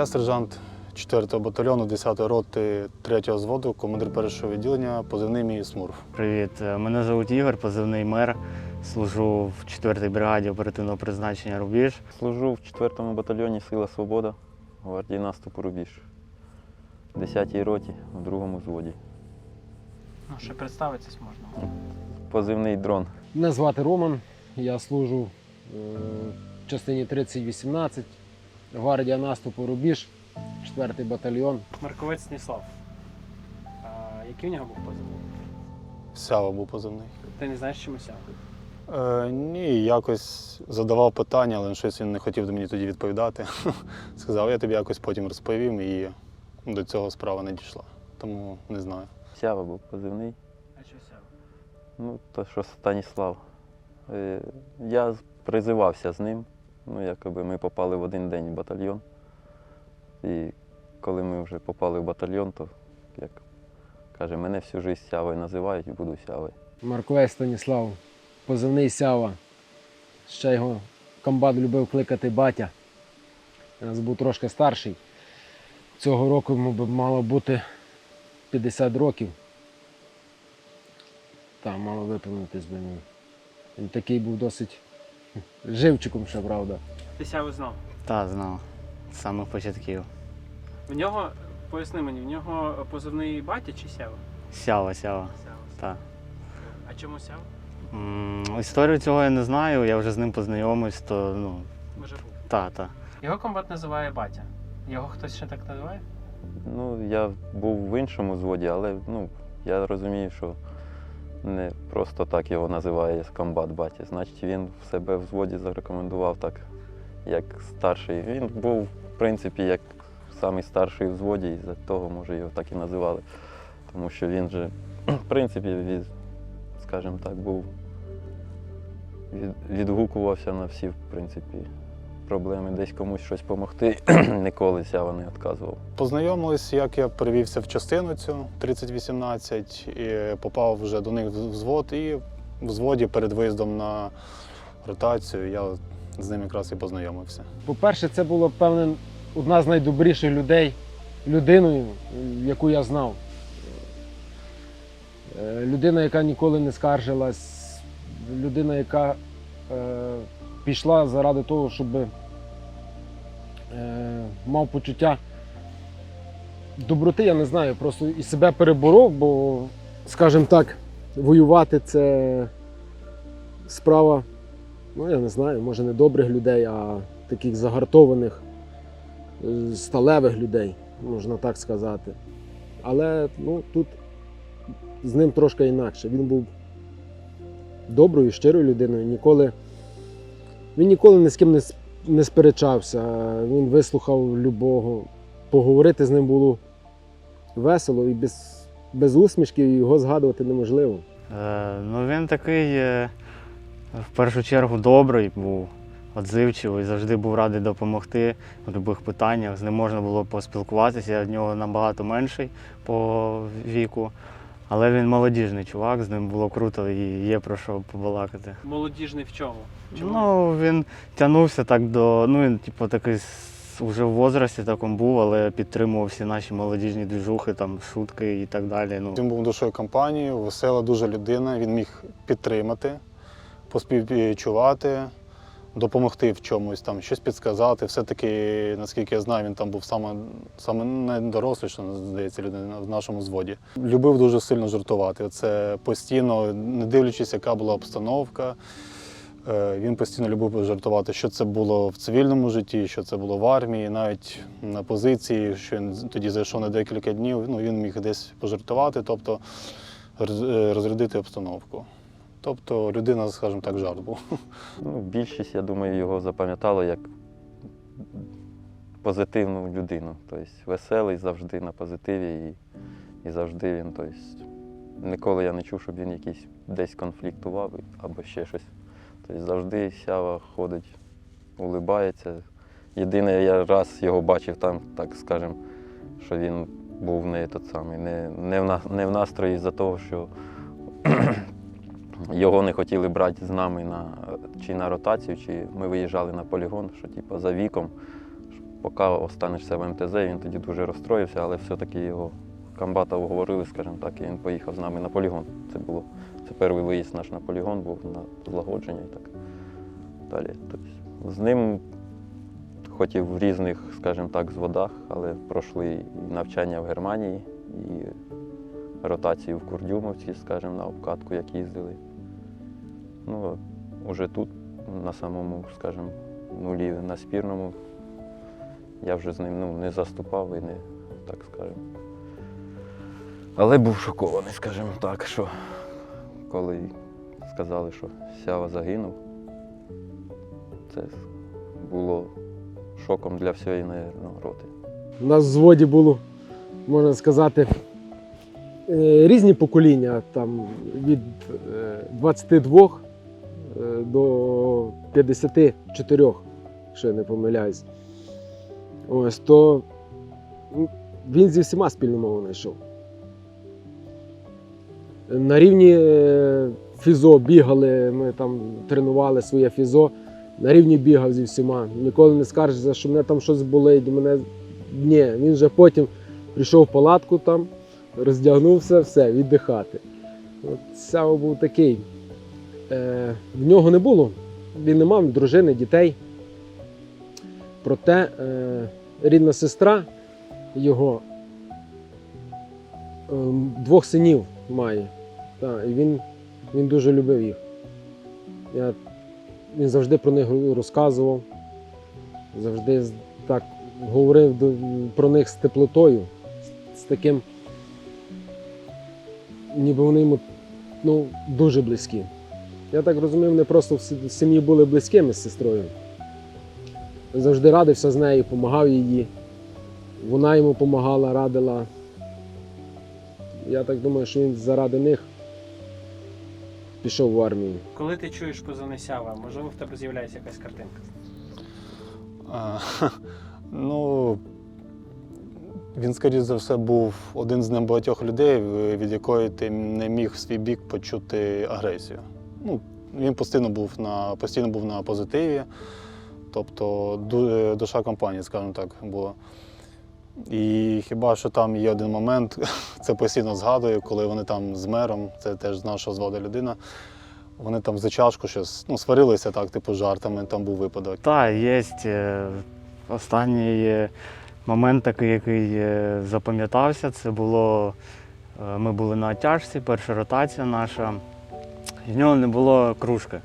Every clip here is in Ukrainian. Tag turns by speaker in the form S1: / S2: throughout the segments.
S1: Я сержант 4-го батальйону 10-ї роти 3-го зводу, командир першого відділення, позивний мій Смурф.
S2: Привіт, мене звуть Ігор, позивний мер. Служу в 4-й бригаді оперативного призначення Рубіж.
S3: Служу в 4-му батальйоні Сила Свобода, гвардії наступу Рубіж. В 10-й роті, в другому зводі.
S4: Ну, ще представитись можна.
S3: Позивний дрон.
S5: Мене звати Роман, я служу е, в частині 3018, гвардія наступу Рубіж, 4-й батальйон.
S4: Марковець Станіслав. А, який у нього був позивний?
S1: Сява був позивний.
S4: Ти не знаєш, чому сяв?
S1: Е, ні, якось задавав питання, але щось він не хотів мені тоді відповідати. Сказав, я тобі якось потім розповім, і до цього справа не дійшла. Тому не знаю.
S3: Сява був позивний.
S4: А що сяв?
S3: Ну, то що Станіслав. Е, Я призивався з ним. Ну, якоби ми попали в один день в батальйон. І коли ми вже попали в батальйон, то як каже, мене всю життя сявою називають і буду сявою.
S5: Марковець Станіслав, позивний Сява. Ще його комбат любив кликати батя. Він нас був трошки старший. Цього року йому б мало бути 50 років. Там мало виповнитись би. Він такий був досить живчиком, ще правда.
S4: Ти сяву знав.
S2: Та знав з самих початків.
S4: В нього, поясни мені, в нього позивний батя чи сява?
S2: Сява, сява.
S4: Сява.
S2: Та.
S4: А чому сяв?
S2: М, Історію цього я не знаю, я вже з ним познайомився, то ну,
S4: Може був.
S2: та, та.
S4: Його комбат називає батя. Його хтось ще так називає?
S3: Ну, я був в іншому зводі, але ну, я розумію, що не просто так його називає комбат батя. Значить, він в себе в зводі зарекомендував так, як старший. Він був, в принципі, як самий старший в зводі, і за того, може, його так і називали. Тому що він же, в принципі, скажімо так, був від, відгукувався на всі, в принципі, проблеми. Десь комусь щось допомогти, ніколи сява не відказував.
S1: Познайомились, як я перевівся в частину цю 3018 і попав вже до них в взвод. І в взводі перед виїздом на ротацію я з ним якраз і познайомився.
S5: По-перше, це було певне одна з найдобріших людей, людиною, яку я знав. Е, Людина, яка ніколи не скаржилась, людина, яка е, пішла заради того, щоб е, мав почуття доброти, я не знаю, просто і себе переборов, бо, скажімо так, воювати це справа ну я не знаю, може не добрих людей, а таких загартованих, е, сталевих людей, можна так сказати. Але ну, тут з ним трошки інакше. Він був доброю, щирою людиною. Ніколи, він ніколи ні з ким не, сперечався. Він вислухав любого. Поговорити з ним було весело і без, без усмішки його згадувати неможливо.
S2: Е, ну він такий е, в першу чергу добрий був, відзивчивий, завжди був радий допомогти в будь-яких питаннях. З ним можна було поспілкуватися, я в нього набагато менший по віку. Але він молодіжний чувак, з ним було круто і є про що побалакати.
S4: Молодіжний в чому? Чому?
S2: Ну, він тягнувся так до. Ну, він, типу, такий вже в возрасті такому був, але підтримував всі наші молодіжні двіжухи, там, шутки і так далі. Ну,
S1: Він був душою компанії, весела дуже людина. Він міг підтримати, поспівчувати, допомогти в чомусь, там, щось підсказати. Все-таки, наскільки я знаю, він там був саме, саме найдоросліша, здається, людина в нашому зводі. Любив дуже сильно жартувати. Це постійно, не дивлячись, яка була обстановка. е, Він постійно любив жартувати, що це було в цивільному житті, що це було в армії, навіть на позиції, що він тоді зайшов на декілька днів. Ну він міг десь пожартувати, тобто е, розрядити обстановку. Тобто людина, скажімо так, жарт був.
S3: Ну, більшість, я думаю, його запам'ятало як позитивну людину. Тобто веселий завжди на позитиві і, і завжди він. Тобто, ніколи я не чув, щоб він якийсь десь конфліктував або ще щось. Тобто завжди сява ходить, улибається. Єдине, я раз його бачив там, так скажемо, що він був не тот самий, не, не, в, не в настрої за того, що його не хотіли брати з нами на, чи на ротацію, чи ми виїжджали на полігон, що типу, за віком поки останешся в МТЗ, він тоді дуже розстроївся, але все-таки його комбата уговорили, скажімо так, і він поїхав з нами на полігон. Це було це перший виїзд наш на полігон був на злагодження і так далі. Тобто, з ним, хоч і в різних, скажімо так, зводах, але пройшли і навчання в Германії, і ротацію в Курдюмовці, скажімо, на обкатку, як їздили. Ну, уже тут, на самому, скажімо, нулі на спірному, я вже з ним ну, не заступав і не так скажемо. Але був шокований, скажімо так, що коли сказали, що Сява загинув, це було шоком для всієї наверно, роти.
S5: У нас в зводі було, можна сказати, е, різні покоління, там від е, 22 е, до 54, якщо я не помиляюсь. Ось то він зі всіма спільну мову знайшов. На рівні е, фізо бігали, ми там тренували своє фізо. На рівні бігав зі всіма. Ніколи не скаржиться, що мене там щось болить. Мене... Ні, він вже потім прийшов в палатку там, роздягнувся, все, віддихати. От був такий. Е, в нього не було. Він не мав дружини, дітей. Проте е, рідна сестра його е, двох синів має. І він, він дуже любив їх. Я, він завжди про них розказував, завжди так говорив про них з теплотою, з таким, ніби вони йому ну, дуже близькі. Я так розумів, вони просто в сім'ї були близькими з сестрою. Завжди радився з нею, допомагав їй. Вона йому допомагала, радила. Я так думаю, що він заради них пішов в армію.
S4: Коли ти чуєш позивний Сява, можливо, в тебе з'являється якась картинка.
S1: А, ну, він, скоріш за все, був один з небагатьох людей, від якої ти не міг в свій бік почути агресію. Ну, він постійно був на, постійно був на позитиві, тобто душа компанії, скажімо так, була. І хіба що там є один момент, це постійно згадую, коли вони там з мером, це теж з нашого зводу людина. Вони там за чашку щось ну, сварилися так, типу, жартами, там був випадок.
S2: Та, є останній е, момент такий, який е, запам'ятався. Це було. е, Ми були на тяжці, перша ротація наша. В нього не було кружки,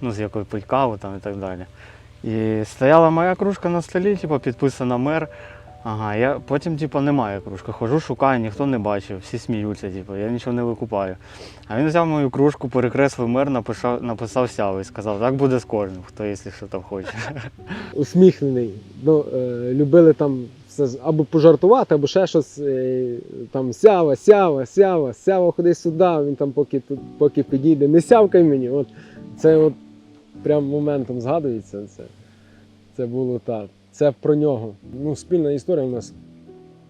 S2: ну, з якої пить каву там і так далі. І стояла моя кружка на столі, типу, підписана мер. Ага, я потім, типу, немає кружки. Хожу, шукаю, ніхто не бачив, всі сміються, типу, я нічого не викупаю. А він взяв мою кружку, перекреслив мер, написав, написав сяви і сказав, так буде з кожним, хто, якщо що там хоче.
S5: усміхнений. Ну, е, любили там все з- або пожартувати, або ще щось. Е, там сява, сява, сява, сява, ходи сюди. Він там поки поки підійде, не сявкай мені. От це от прям моментом згадується. Це, це було так. Це про нього. Ну, спільна історія у нас,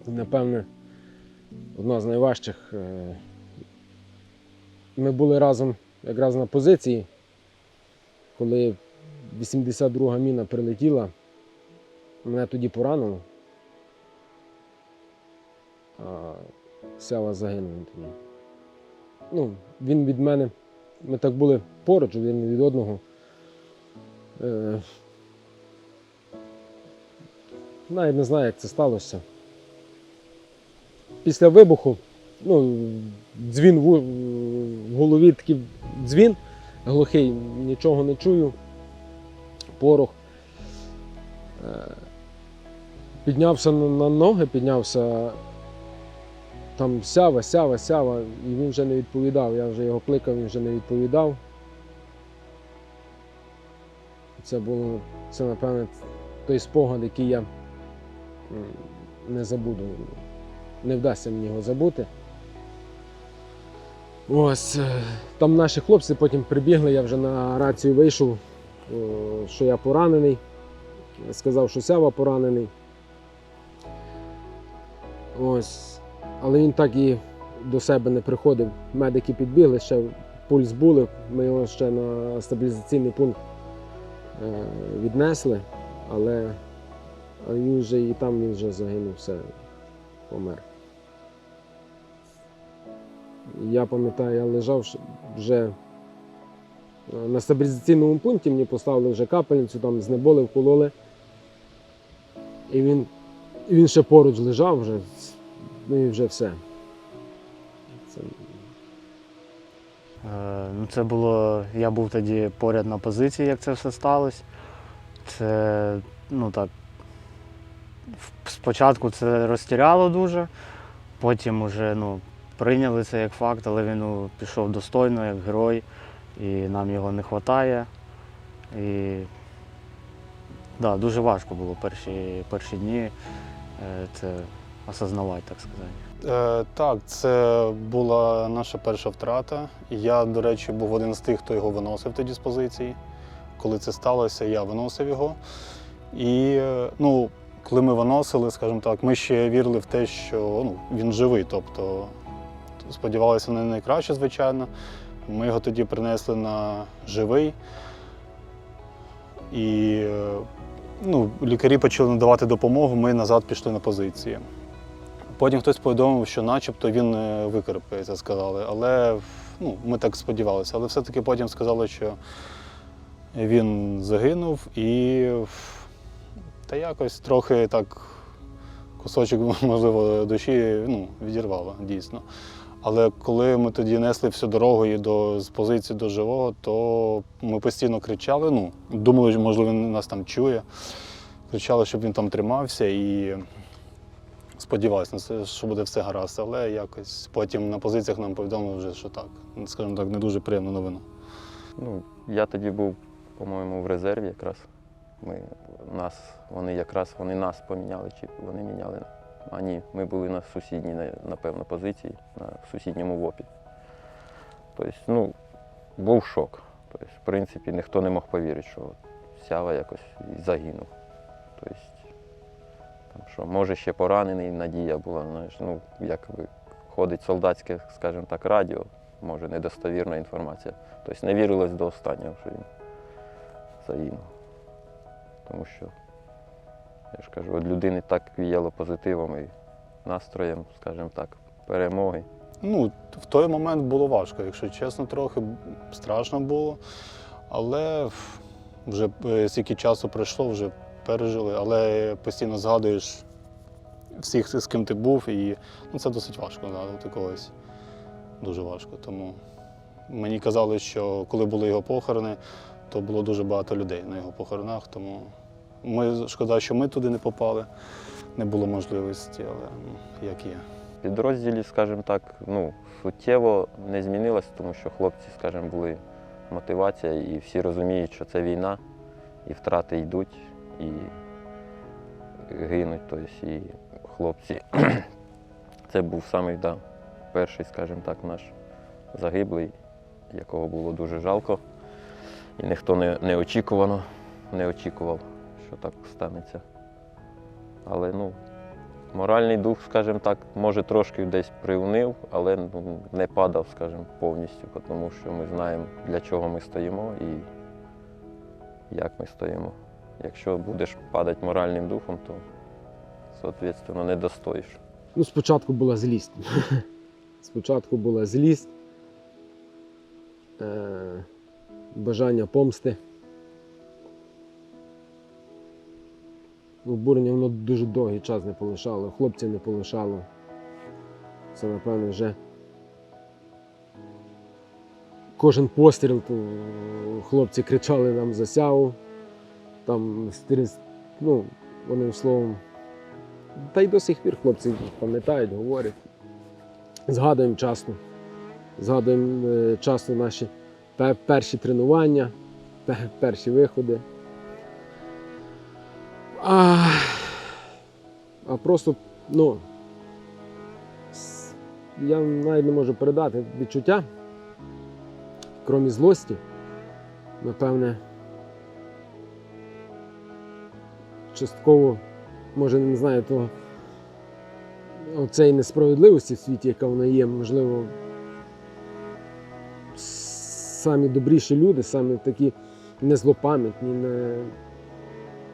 S5: напевне, одна з найважчих. Е, Ми були разом якраз на позиції, коли 82-га міна прилетіла, мене тоді поранило. Сява загинув тоді. Ну, він від мене, ми так були поруч один від одного. Е, навіть не знаю, як це сталося. Після вибуху, ну, дзвін в, голові такий дзвін глухий, нічого не чую порох. Е, Піднявся на ноги, піднявся там сява, сява, сява, і він вже не відповідав. Я вже його кликав, він вже не відповідав. Це було, це, напевне, той спогад, який я не забуду. Не вдасться мені його забути. Ось е, там наші хлопці потім прибігли, я вже на рацію вийшов, що я поранений. Сказав, що сява поранений. Ось. Але він так і до себе не приходив. Медики підбігли, ще пульс були, ми його ще на стабілізаційний пункт е, віднесли, але він вже і там він вже загинув, все, помер. Я пам'ятаю, я лежав вже е, на стабілізаційному пункті, мені поставили вже капельницю, там знеболив, кололи. І він, і він ще поруч лежав вже, ну і вже все. Це,
S2: Е, Ну, це було. Я був тоді поряд на позиції, як це все сталося. Це, ну так. Спочатку це розтіряло дуже, потім уже ну, прийняли це як факт, але він ну, пішов достойно, як герой, і нам його не вистачає. І да, дуже важко було перші, перші дні е, це осознавати, так сказати.
S1: Е, так, це була наша перша втрата. Я, до речі, був один з тих, хто його виносив тоді з позиції. Коли це сталося, я виносив його. І е, ну, коли ми виносили, скажімо так, ми ще вірили в те, що ну, він живий. Тобто сподівалися на найкраще, звичайно. Ми його тоді принесли на живий. І е, ну, лікарі почали надавати допомогу, ми назад пішли на позиції. Потім хтось повідомив, що начебто він е, викарабкається, сказали. Але ну, ми так сподівалися. Але все-таки потім сказали, що він загинув і та якось трохи так кусочок, можливо, душі ну, відірвало дійсно. Але коли ми тоді несли всю дорогу і до, з позиції до живого, то ми постійно кричали. Ну, думали, що, можливо, він нас там чує. Кричали, щоб він там тримався і сподівався, на це, що буде все гаразд. Але якось потім на позиціях нам повідомили вже, що так. Скажімо так, не дуже приємну новину.
S3: Ну, я тоді був, по-моєму, в резерві якраз. Ми, нас, вони якраз вони нас поміняли, чи вони міняли. А ні, ми були на сусідній, напевно, позиції, на сусідньому ВОПі. Тобто, ну, був шок. Тобто, в принципі, ніхто не мог повірити, що сява якось загинув. Тобто, там, що, може, ще поранений, надія була, ну, якби ходить солдатське, скажімо так, радіо, може, недостовірна інформація. Тобто не вірилось до останнього, що він загинув. Тому що, я ж кажу, від людини так віяло позитивом і настроєм, скажімо так, перемоги.
S1: Ну, в той момент було важко, якщо чесно, трохи страшно було. Але вже е, стільки часу пройшло, вже пережили, але постійно згадуєш всіх, з ким ти був, і ну, це досить важко згадувати когось. Дуже важко. Тому мені казали, що коли були його похорони, то було дуже багато людей на його похоронах. Тому ми шкода, що ми туди не попали, не було можливості, але ну, як є.
S3: Підрозділі, скажімо так, ну, суттєво не змінилось, тому що хлопці, скажімо, були мотивація, і всі розуміють, що це війна, і втрати йдуть, і гинуть. Тобто, і хлопці. Це був самий да, перший, скажімо так, наш загиблий, якого було дуже жалко. І ніхто не, не очікувано, не очікував, що так станеться. Але ну, Моральний дух, скажімо так, може трошки десь приунив, але ну, не падав, скажімо, повністю, тому що ми знаємо, для чого ми стоїмо і як ми стоїмо. Якщо будеш падати моральним духом, то, соответственно, не достоїш.
S5: Ну, спочатку була злість. Спочатку була злість, е, бажання помсти. Обурення воно дуже довгий час не полишало, хлопців не полишало. Це, напевно, вже кожен постріл, то хлопці кричали нам за сяву. Там, стріс- ну, одним словом, та й до сих пір хлопці пам'ятають, говорять. Згадуємо часто. Згадуємо е, часто наші перші тренування, перші виходи. А, а просто, ну, я навіть не можу передати відчуття, крім злості, напевне, частково може, не знаю, то оцеї несправедливості в світі, яка вона є, можливо, самі добріші люди, самі такі незлопам'ятні, не,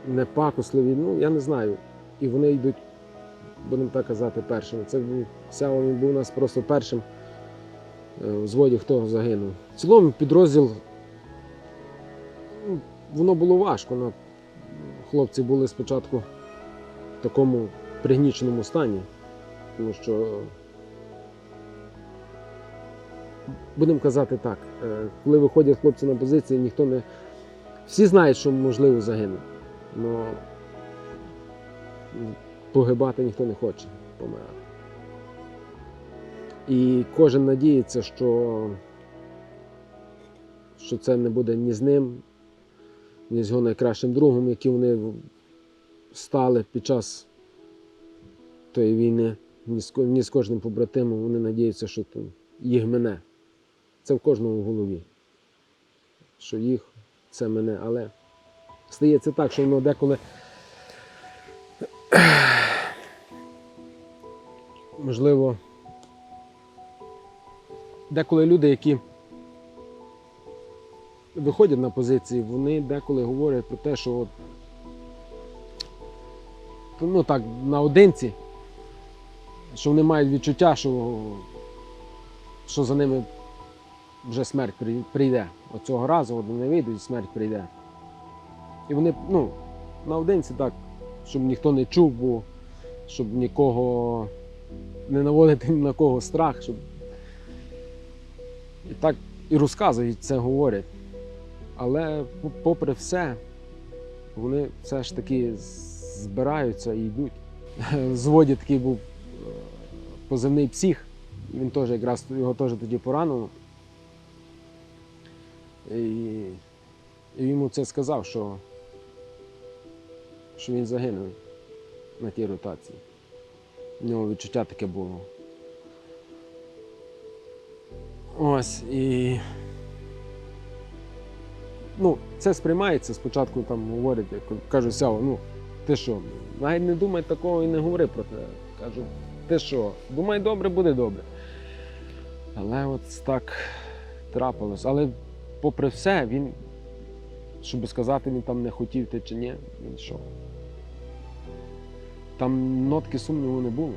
S5: не пакосливі, ну я не знаю. І вони йдуть, будемо так казати, першими. Це був він був у нас просто першим е, у зводі, хто загинув. В цілому підрозділ ну, воно було важко. Хлопці були спочатку в такому пригніченому стані, тому що, будемо казати так, е, коли виходять хлопці на позиції, ніхто не. Всі знають, що можливо загинути. але погибати ніхто не хоче помирати. І кожен надіється, що, що це не буде ні з ним, з його найкращим другом, які вони стали під час тої війни, ні з, кожним побратимом. Вони надіються, що їх мене. Це в кожному в голові. Що їх це мене. Але стається так, що воно деколи. Можливо, деколи люди, які виходять на позиції, вони деколи говорять про те, що от, ну так, наодинці, що вони мають відчуття, що, що за ними вже смерть прийде. От цього разу от вони вийдуть і смерть прийде. І вони, ну, наодинці так, щоб ніхто не чув, бо щоб нікого не наводити ні на кого страх, щоб. І так і розказують це говорять. Але попри все, вони все ж таки збираються і йдуть. Зводі такий був е, позивний псих. Він теж якраз його теж тоді поранило. І, і йому це сказав, що, що він загинув на тій ротації. У нього відчуття таке було. Ось і. Ну, це сприймається спочатку там говорять, як кажуть, Сява, ну, ти що, навіть не думай такого і не говори про те. Кажу, ти що, думай добре, буде добре. Але от так трапилось. Але попри все, він, щоб сказати, він там не хотів ти чи ні, він йшов. Там нотки сумніву не було.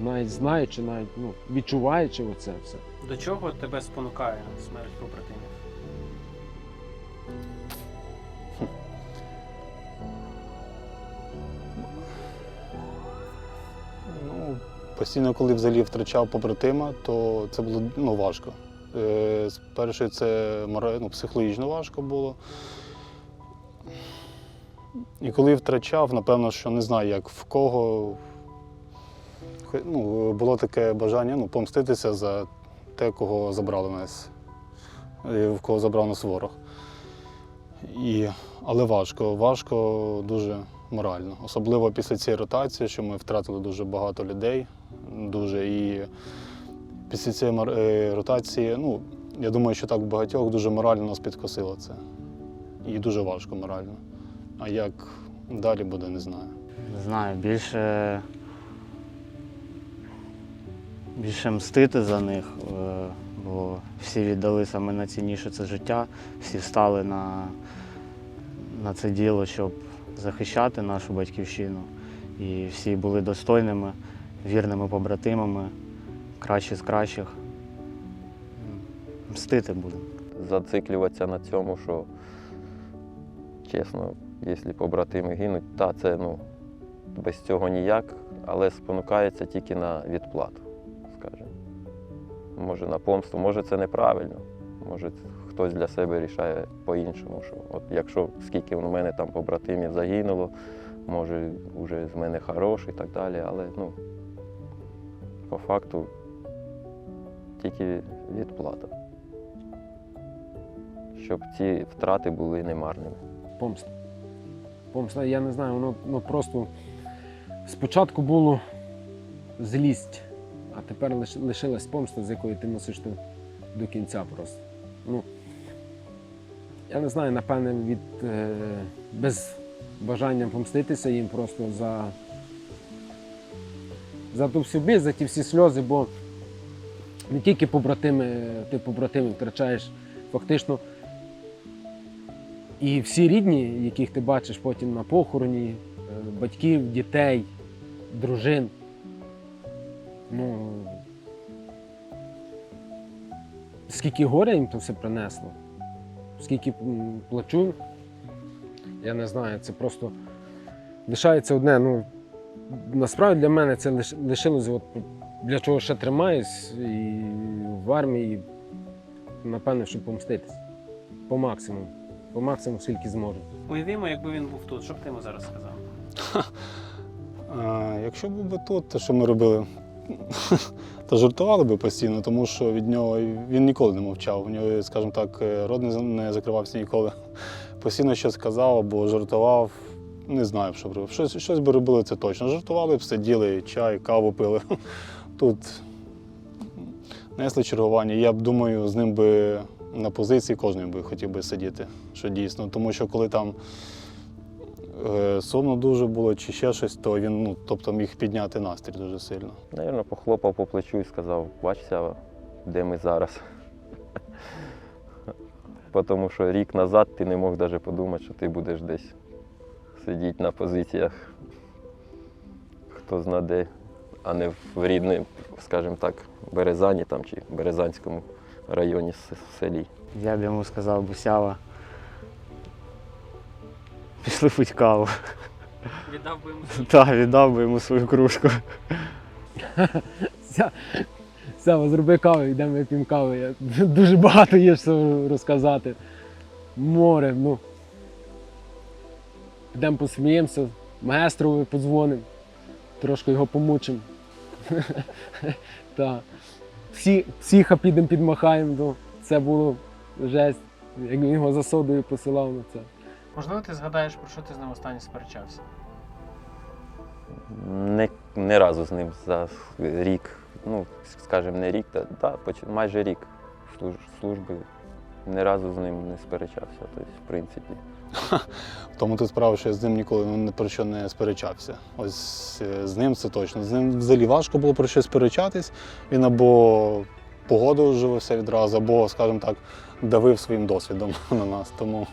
S5: Навіть знаючи, навіть ну, відчуваючи оце все.
S4: До чого тебе спонукає смерть побратимів?
S1: Постійно, коли взагалі втрачав побратима, то це було ну, важко. Е, Перше, це ну, психологічно важко було. І коли втрачав, напевно, що не знаю, як в кого. Ну, було таке бажання ну, помститися за те, кого забрали нас, е, в кого забрав нас ворог. І, але важко, важко дуже морально. Особливо після цієї ротації, що ми втратили дуже багато людей. Дуже і після цієї е, ротації, ну, я думаю, що так багатьох дуже морально нас підкосило це. І дуже важко морально. А як далі буде, не знаю.
S2: Не знаю, більше. Більше мстити за них, е, бо всі віддали саме найцінніше це життя, всі встали на, на це діло, щоб захищати нашу батьківщину. І всі були достойними, вірними побратимами, кращі з кращих. Мстити будемо.
S3: зациклюватися на цьому, що чесно, якщо побратими гинуть, та це ну, без цього ніяк, але спонукається тільки на відплату, скажімо. Може на помсту, може це неправильно, може хтось для себе рішає по-іншому, що от якщо скільки в мене там побратимів загинуло, може вже з мене хороший і так далі, але ну, по факту тільки відплата щоб ці втрати були немарними.
S5: Помста. Помста, я не знаю, воно ну, просто спочатку було злість, а тепер лишилась помста, з якої ти ти до кінця просто. Ну, я не знаю, напевне, від е, без бажання помститися їм просто за, за ту всю біль, за ті всі сльози, бо не тільки побратими, ти побратимів втрачаєш фактично І всі рідні, яких ти бачиш потім на похороні, е, батьків, дітей, дружин. Ну, скільки горя їм то все принесло, скільки плачу, я не знаю, це просто лишається одне. Ну, насправді для мене це лиш, лишилось, от, для чого ще тримаюсь і в армії, напевне, щоб помститись. По максимуму. По максимуму, скільки зможу.
S4: Уявімо, якби він був тут, що б ти йому зараз сказав?
S1: А, якщо був би тут, то що ми робили? Та жартували би постійно, тому що від нього він ніколи не мовчав. У нього, скажімо так, рот не закривався ніколи. Постійно щось казав або жартував. Не знаю, що робив. Щось, щось би робили це точно. Жартували б, сиділи, чай, каву пили. Тут несли чергування. Я б думаю, з ним би на позиції кожен би хотів би сидіти, що дійсно. Тому що коли там е, сумно дуже було чи ще щось, то він ну, тобто міг підняти настрій дуже сильно.
S3: Навірно, похлопав по плечу і сказав, бачся, де ми зараз. Тому що рік назад ти не мог навіть подумати, що ти будеш десь сидіти на позиціях, хто зна де, а не в рідній, скажімо так, Березані там, чи Березанському районі в селі.
S2: Я б йому сказав, Бусява. Пішли пить каву.
S4: Віддав би йому
S2: Так, віддав би йому свою кружку.
S5: Ся- Сява, зроби каву, йдемо вип'ємо каву. Я, дуже багато є що розказати. Море, ну. Підемо посміємося, маестрові подзвонимо, трошки його помучимо. Та. Всі, всіха підемо підмахаємо. Ну, це було жесть. Як він його за содою посилав на це.
S4: Можливо, ти згадаєш, про що ти з ним останнє сперечався?
S3: Не, не разу з ним за рік, ну, скажімо, не рік, та, та поч- майже рік служ, служби. Ні разу з ним не сперечався, тобто, в принципі.
S1: Тому тут справа, що я з ним ніколи ну, ні про що не сперечався. Ось е, з ним це точно. З ним взагалі важко було про щось сперечатись. Він або погоду живився відразу, або, скажімо так, давив своїм досвідом на нас. Тому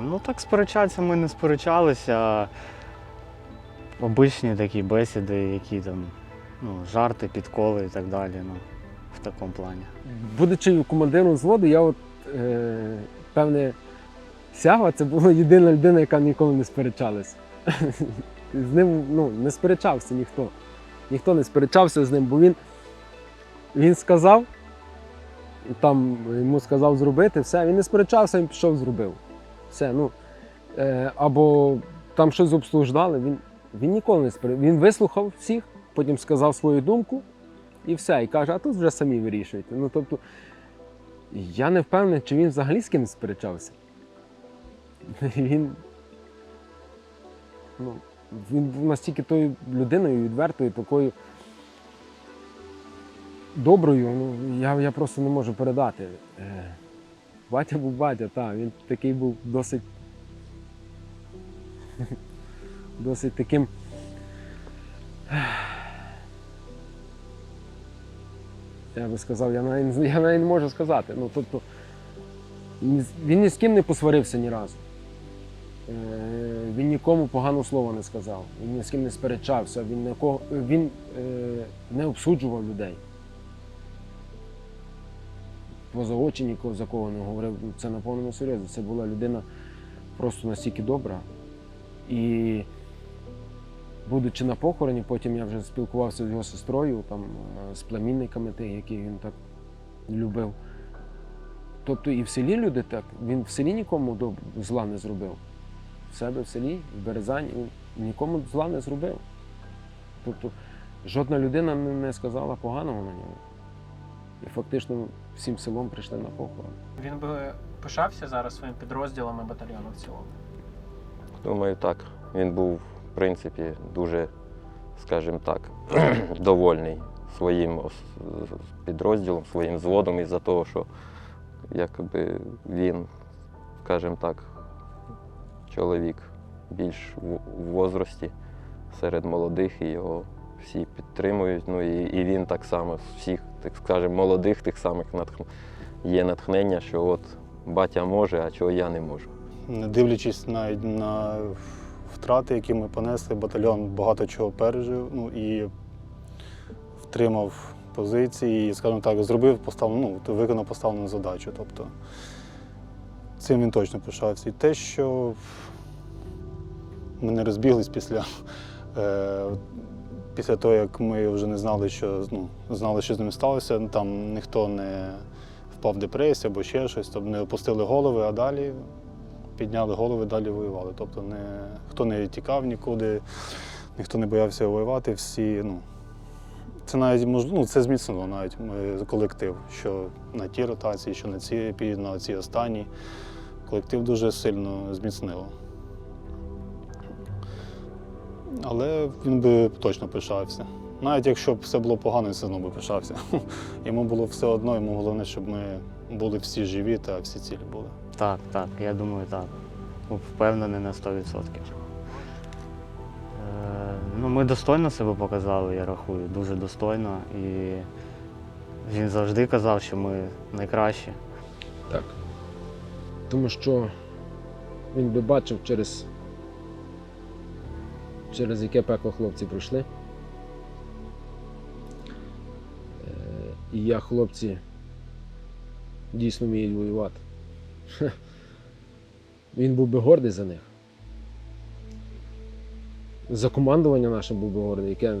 S2: Ну так сперечатися ми не сперечалися. Обичні такі бесіди, які там ну, жарти, підколи і так далі. Ну, в такому плані.
S5: Будучи командиром взводу, я от е, певне сяга це була єдина людина, яка ніколи не сперечалася. З ним ну, не сперечався ніхто. Ніхто не сперечався з ним, бо він, він сказав, там йому сказав зробити, все, він не сперечався, він пішов, зробив. Все, ну, е, або там щось обслуждали, він, він ніколи не сперечався. Він вислухав всіх, потім сказав свою думку, і все. І каже, а тут вже самі вирішуйте. Ну, тобто, я не впевнений, чи він взагалі з кимось сперечався. Він, ну, він був настільки тою людиною, відвертою, такою доброю, ну, я, я просто не можу передати. Батя був батя, так, він такий був досить. досить таким. Я би сказав, я навіть, я навіть не можу сказати. Ну, тобто, він ні з ким не посварився ні разу. Е, Він нікому поганого слова не сказав, він ні з ким не сперечався, він, нікого, він е, не обсуджував людей. Поза очі нікого за кого не говорив. Це на повному серйозі. Це була людина просто настільки добра. І будучи на похороні, потім я вже спілкувався з його сестрою, там, е, з племінниками тих, яких він так любив. Тобто і в селі люди так, він в селі нікому зла не зробив. В себе в селі, в Березані, він нікому зла не зробив. Тобто жодна людина не сказала поганого на нього. І фактично всім селом прийшли на похорон.
S4: Він би пишався зараз своїм підрозділом і батальйоном в цілому.
S3: Думаю, так. Він був, в принципі, дуже, скажімо так, довольний своїм підрозділом, своїм зводом із-за того, що якби він, скажімо так, чоловік більш в- в возрасті серед молодих і його всі підтримують. Ну і, і він так само всіх, так скажемо, молодих тих самих натх... є натхнення, що от батя може, а чого я не можу.
S1: не дивлячись навіть на втрати, які ми понесли, батальйон багато чого пережив ну, і втримав позиції, і, скажімо так, зробив поставлену, ну, виконав поставлену задачу. Тобто цим він точно пишався. І те, що ми не розбіглись після, е, після того, як ми вже не знали, що, ну, знали, що з ним сталося, там ніхто не впав в депресію або ще щось, тобто не опустили голови, а далі підняли голови, далі воювали. Тобто не, хто не тікав нікуди, ніхто не боявся воювати, всі. Ну, це навіть мож- ну, це зміцнило навіть колектив, що на тій ротації, що на цій, на цій останній. Колектив дуже сильно зміцнило. Але він би точно пишався. Навіть якщо б все було погано, він все одно би пишався. Йому було все одно, йому головне, щоб ми були всі живі та всі цілі були.
S2: Так, так, я думаю, так. Впевнений на 100%. Е, ну, ми достойно себе показали, я рахую, дуже достойно. І він завжди казав, що ми найкращі.
S5: Так. Тому що він би бачив через, через яке пекло хлопці пройшли. Е, І як хлопці дійсно вміють воювати. Він був би гордий за них. За командування наше був би гордий, яке,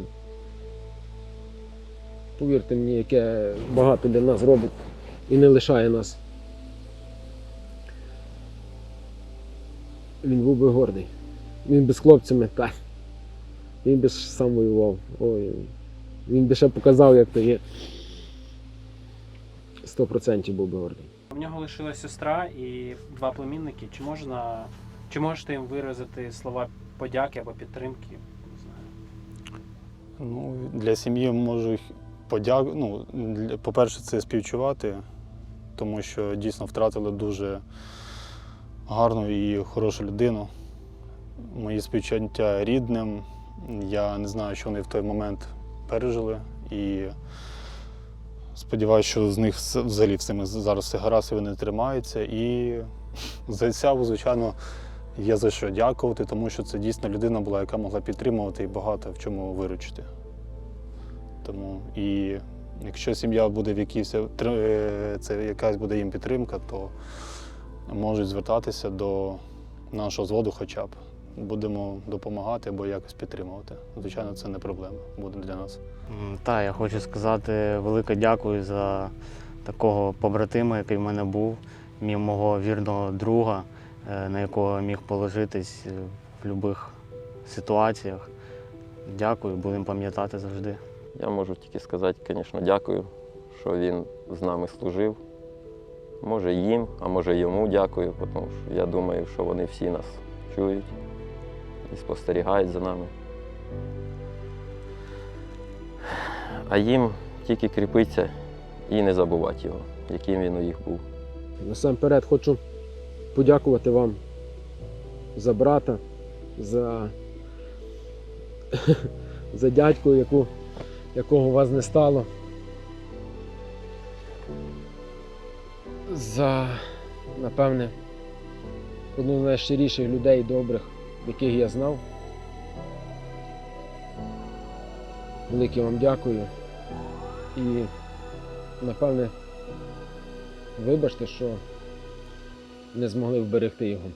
S5: повірте мені, яке багато для нас робить і не лишає нас. Він був би гордий. Він би з хлопцями, так. Він би ж сам воював. Ой. Він би ще показав, як то є. Сто процентів був би гордий.
S4: В нього лишилась сестра і два племінники. Чи можна, чи можете їм виразити слова подяки або підтримки? Не знаю.
S1: Ну, для сім'ї можу подяку. Ну, для- по-перше, це співчувати, тому що дійсно втратили дуже гарну і хорошу людину. Мої співчуття рідним. Я не знаю, що вони в той момент пережили. І сподіваюся, що з них взагалі всіми зараз все гаразд і вони тримаються. І за цяву, звичайно, є за що дякувати, тому що це дійсно людина була, яка могла підтримувати і багато в чому виручити. Тому і якщо сім'я буде в якійсь е, це якась буде їм підтримка, то можуть звертатися до нашого зводу хоча б. Будемо допомагати або якось підтримувати. Звичайно, це не проблема буде для нас.
S2: М, Та, я хочу сказати велике дякую за такого побратима, який в мене був, мій мого вірного друга, е, на якого міг положитись е, в будь-яких ситуаціях. Дякую, будемо пам'ятати завжди.
S3: Я можу тільки сказати, звісно, дякую, що він з нами служив. Може їм, а може йому дякую, тому що я думаю, що вони всі нас чують і спостерігають за нами. А їм тільки кріпиться і не забувати його, яким він у їх був.
S5: Насамперед хочу подякувати вам за брата, за, за дядьку, яку, якого у вас не стало. За, напевне, одну з найщиріших людей добрих, яких я знав. Велике вам дякую. І, напевне, вибачте, що не змогли вберегти його.